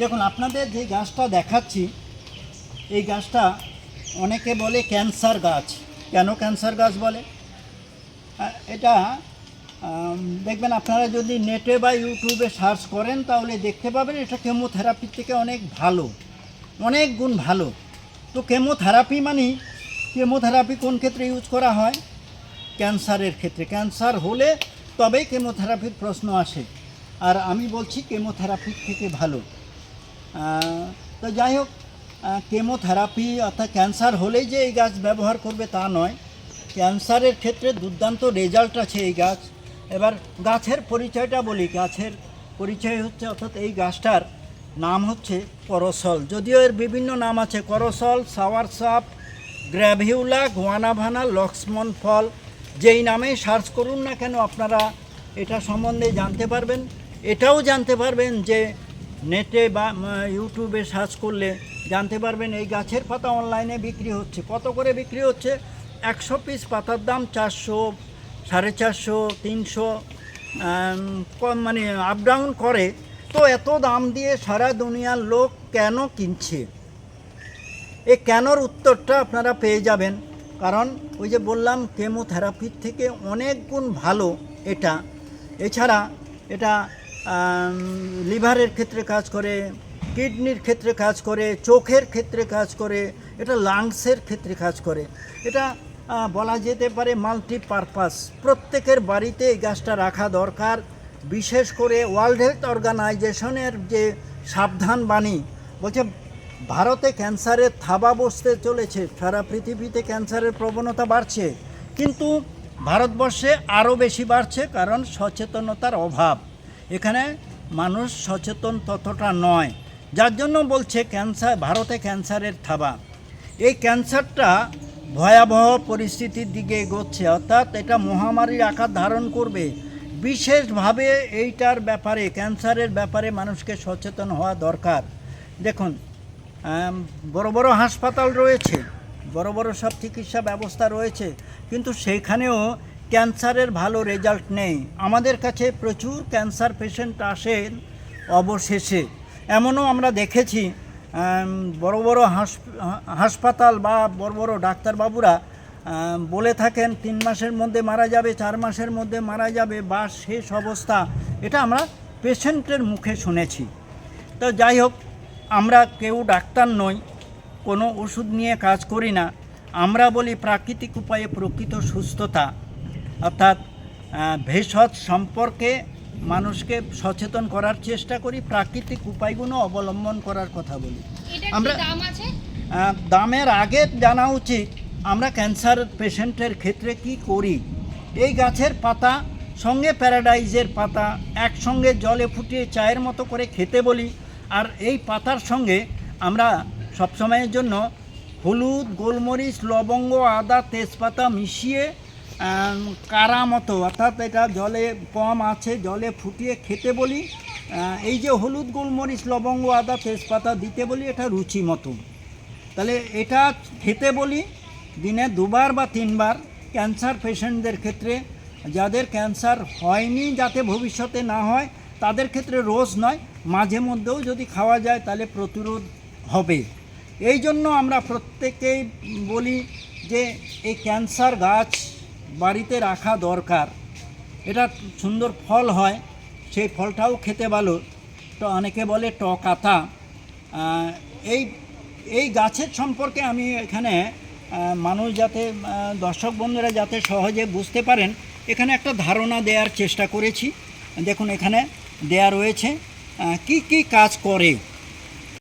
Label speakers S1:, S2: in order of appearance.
S1: দেখুন, আপনাদের যে গাছটা দেখাচ্ছি, এই গাছটা অনেকে বলে ক্যান্সার গাছ। কেন ক্যান্সার গাছ বলে? এটা দেখবেন আপনারা যদি নেটে বা ইউটিউবে সার্চ করেন, তাহলে দেখতে পাবেন এটা কেমোথেরাপির থেকে অনেক ভালো, অনেক গুণ ভালো। তো কেমোথেরাপি মানে কেমোথেরাপি কোন ক্ষেত্রে ইউজ করা হয়? ক্যান্সারের ক্ষেত্রে। ক্যান্সার হলে তবেই কেমোথেরাপির প্রশ্ন আসে। আর আমি বলছি কেমোথেরাপির থেকে ভালো। তো যাই হোক কেমোথেরাপি অর্থাৎ ক্যান্সার হলেই যে এই গাছ ব্যবহার করবে তা নয়। ক্যান্সারের ক্ষেত্রে দুর্দান্ত রেজাল্ট আছে এই গাছ। এবার গাছের পরিচয়টা বলি। গাছের পরিচয় হচ্ছে অর্থাৎ এই গাছটার নাম হচ্ছে করসল। যদিও এর বিভিন্ন নাম আছে। করসল, সাওয়ার সাপ, গ্র্যাভিউলা, গোয়ানাভানা লক্ষ্মণ ফল। যেই নামে সার্চ করুন না কেন, আপনারা এটা সম্বন্ধে জানতে পারবেন। এটাও জানতে পারবেন যে নেটে বা ইউটিউবে সার্চ করলে জানতে পারবেন এই গাছের পাতা অনলাইনে বিক্রি হচ্ছে। কত করে বিক্রি হচ্ছে? একশো পিস পাতার দাম চারশো, সাড়ে চারশো, তিনশো মানে আপ ডাউন করে। তো এত দাম দিয়ে সারা দুনিয়ার লোক কেন কিনছে? এই কেনর উত্তরটা আপনারা পেয়ে যাবেন। কারণ ওই যে বললাম কেমোথেরাপির থেকে অনেক গুণ ভালো এটা। এছাড়া এটা লিভারের ক্ষেত্রে কাজ করে, কিডনির ক্ষেত্রে কাজ করে, চোখের ক্ষেত্রে কাজ করে, এটা লাংসের ক্ষেত্রে কাজ করে। এটা বলা যেতে পারে মাল্টিপারপাস প্রত্যেকের বাড়িতে এই গাছটা রাখা দরকার। বিশেষ করে ওয়ার্ল্ড হেলথ অর্গানাইজেশনের যে সাবধান বাণী, বলছে ভারতে ক্যান্সারের থাবা বসতে চলেছে, সারা পৃথিবীতে ক্যান্সারের প্রবণতা বাড়ছে। কিন্তু ভারতবর্ষে আরও বেশি বাড়ছে কারণ সচেতনতার অভাব। এখানে মানুষ সচেতন ততটা নয়। যার জন্য বলছে ক্যান্সার, ভারতে ক্যান্সারের থাবা। এই ক্যান্সারটা ভয়াবহ পরিস্থিতির দিকে এগোচ্ছে, অর্থাৎ এটা মহামারীর আকার ধারণ করবে। বিশেষভাবে এইটার ব্যাপারে, ক্যান্সারের ব্যাপারে মানুষকে সচেতন হওয়া দরকার। দেখুন বড় বড় হাসপাতাল রয়েছে, বড় বড় সব চিকিৎসা ব্যবস্থা রয়েছে, কিন্তু সেইখানেও ক্যান্সারের ভালো রেজাল্ট নেই। আমাদের কাছে প্রচুর ক্যান্সার পেশেন্ট আসেন অবশেষে। এমনও আমরা দেখেছি বড় বড় হাসপ- হাসপাতাল বা বড় বড় ডাক্তারবাবুরা বলে থাকেন, তিন মাসের মধ্যে মারা যাবে, চার মাসের মধ্যে মারা যাবে বা শেষ অবস্থা। এটা আমরা পেশেন্টের মুখে শুনেছি। তো যাই হোক, আমরা কেউ ডাক্তার নই, কোনো ওষুধ নিয়ে কাজ করি না। আমরা বলি প্রাকৃতিক উপায়ে প্রকৃত সুস্থতা। অর্থাৎ ভেষজ সম্পর্কে মানুষকে সচেতন করার চেষ্টা করি প্রাকৃতিক উপায়গুলো অবলম্বন করার কথা বলি। আমরা- দামের আগে জানা উচিত আমরা ক্যান্সার পেশেন্টের ক্ষেত্রে কি করি। এই গাছের পাতা সঙ্গে প্যারাডাইজের পাতা একসঙ্গে জলে ফুটিয়ে চায়ের মতো করে খেতে বলি আর এই পাতার সঙ্গে আমরা সবসময়ের জন্য হলুদ গোলমরিচ লবঙ্গ আদা তেজপাতা মিশিয়ে কারা মতো অর্থাৎ এটা জলে কম আছে, জলে ফুটিয়ে খেতে বলি। এই যে হলুদ গোলমরিচ, লবঙ্গ, আদা, তেজপাতা দিতে বলি, এটা রুচি মতো। তাহলে এটা খেতে বলি, দিনে দুবার বা তিনবার ক্যান্সার পেশেন্টদের ক্ষেত্রে। যাদের ক্যান্সার হয়নি, যাতে ভবিষ্যতে না হয়, তাদের ক্ষেত্রে রোজ নয়, মাঝে মধ্যেও যদি খাওয়া যায়, তাহলে প্রতিরোধ হবে। এই জন্য আমরা প্রত্যেকেই বলি যে, এই ক্যান্সার গাছ বাড়িতে রাখা দরকার। এটা সুন্দর ফল হয়, সেই ফলটাও খেতে ভালো। তো অনেকে বলে টক আতা এই এই গাছের সম্পর্কে আমি এখানে মানুষ যাতে দর্শক বন্ধুরা যাতে সহজে বুঝতে পারেন, এখানে একটা ধারণা দেওয়ার চেষ্টা করেছি। দেখুন এখানে দেয়া রয়েছে কি কি কাজ করে?